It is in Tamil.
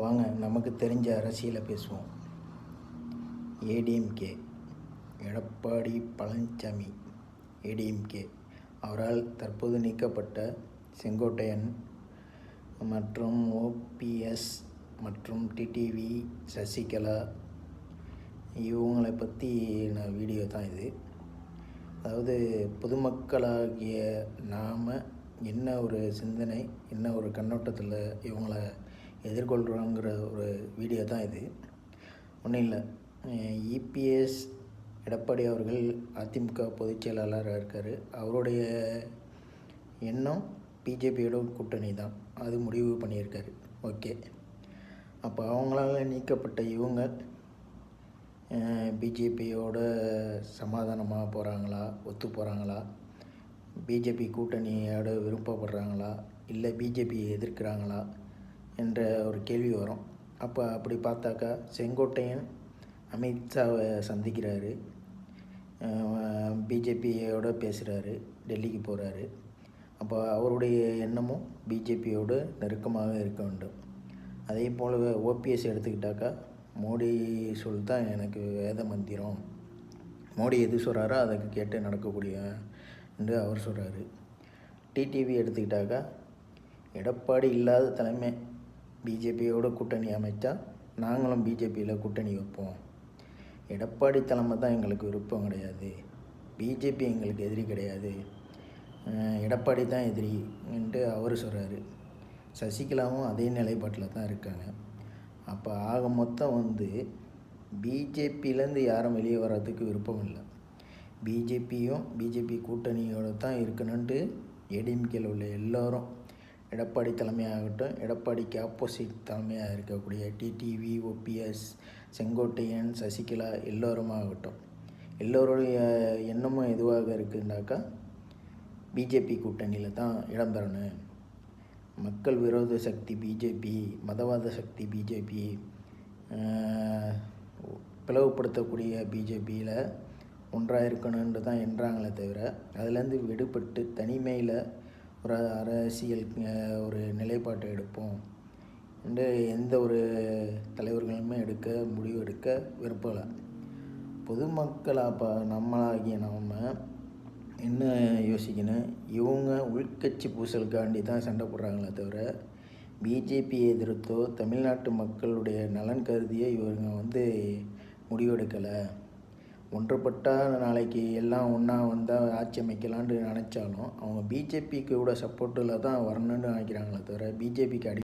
வாங்க நமக்கு தெரிஞ்ச அரசியலை பேசுவோம். ஏடிஎம்கே எடப்பாடி பழனிசாமி ஏடிஎம்கே அவரால் தற்போது நீக்கப்பட்ட செங்கோட்டையன் மற்றும் ஓபிஎஸ் மற்றும் டிடிவி சசிகலா இவங்களை பற்றி நான் வீடியோ தான் இது. அதாவது பொதுமக்களாகிய நாம் என்ன ஒரு சிந்தனை என்ன ஒரு கண்ணோட்டத்தில் இவங்களை எதிர்கொள்கிறோங்கிற ஒரு வீடியோ தான் இது. ஒன்றும் இல்லை. இபிஎஸ் எடப்பாடி அவர்கள் அதிமுக பொதுச் செயலாளராக இருக்கார். அவருடைய எண்ணம் பிஜேபியோட கூட்டணி தான். அது முடிவு பண்ணியிருக்காரு. ஓகே. அப்போ அவங்களால நீக்கப்பட்ட இவங்க பிஜேபியோட சமாதானமாக போகிறாங்களா ஒத்து போகிறாங்களா பிஜேபி கூட்டணியோட விருப்பப்படுறாங்களா? இல்லை பிஜேபியை எதிர்க்கிறாங்களா? என்ற ஒரு கேள்வி வரும். அப்போ அப்படி பார்த்தாக்கா செங்கோட்டையன் அமித்ஷாவை சந்திக்கிறாரு. பிஜேபியோட பேசுகிறாரு டெல்லிக்கு போகிறாரு அப்போ அவருடைய எண்ணமும் பிஜேபியோடு நெருக்கமாக இருக்க வேண்டும். அதே போல் ஓபிஎஸ் எடுத்துக்கிட்டாக்கா மோடி சொல் தான் எனக்கு வேத மந்திரம். மோடி எது சொல்கிறாரோ அதுக்கு கேட்டு நடக்கக்கூடிய என்று அவர் சொல்கிறாரு டிடிவி எடுத்துக்கிட்டாக்கா எடப்பாடி இல்லாத தலைமை பிஜேபியோட கூட்டணி அமைச்சா நாங்களும் பிஜேபியில் கூட்டணி வைப்போம். எடப்பாடி தலைமை தான் எங்களுக்கு விருப்பம் கிடையாது. பிஜேபி எங்களுக்கு எதிரி கிடையாது. எடப்பாடி தான் எதிரி அவர் சொல்கிறாரு சசிகலாவும் அதே நிலைப்பாட்டில் தான் இருக்காங்க. அப்போ ஆக மொத்தம் வந்து பிஜேபியிலேருந்து யாரும் வெளியே வர்றதுக்கு விருப்பம் இல்லை. பிஜேபியும் பிஜேபி கூட்டணியோடு தான் இருக்கணுன்ட்டு ஏடிஎம்கேல உள்ள எல்லோரும் எடப்பாடி தலைமையாகட்டும் எடப்பாடிக்கு ஆப்போசிட் தலைமையாக இருக்கக்கூடிய டிடிவி ஓபிஎஸ் செங்கோட்டையன் சசிகலா எல்லோருமாகட்டும். எல்லோருடைய எண்ணமும் எதுவாக இருக்குன்னாக்கா பிஜேபி கூட்டணியில் தான் இடம்பெறணும். மக்கள் விரோத சக்தி பிஜேபி மதவாத சக்தி பிஜேபி பிளவுபடுத்தக்கூடிய பிஜேபியில் ஒன்றாக இருக்கணுன்ட்டு தான் என்றாங்களே தவிர அதுலேருந்து விடுபட்டு தனிமையில் ஒரு அரசியல் ஒரு நிலைப்பாட்டை எடுப்போம். என்று எந்த ஒரு தலைவர்களுமே எடுக்க முடிவு எடுக்க விருப்பலை. பொதுமக்களாக ப நம்மளாகிய நம்ம என்ன யோசிக்கணும்? இவங்க உள்கட்சி பூசலுக்காண்டி தான் சண்டை போடுறாங்களே தவிர பிஜேபி எதிர்த்தோ தமிழ்நாட்டு மக்களுடைய நலன் கருதியோ இவங்க வந்து முடிவெடுக்கலை. ஒன்றுபட்டால் நாளைக்கு எல்லாம் ஒன்றா வந்தால் ஆட்சி அமைக்கலான்னு நினச்சாலும் அவங்க பிஜேபிக்கு கூட சப்போர்ட்டில் தான் வரணும்னு நினைக்கிறாங்களே தவிர பிஜேபிக்கு அடி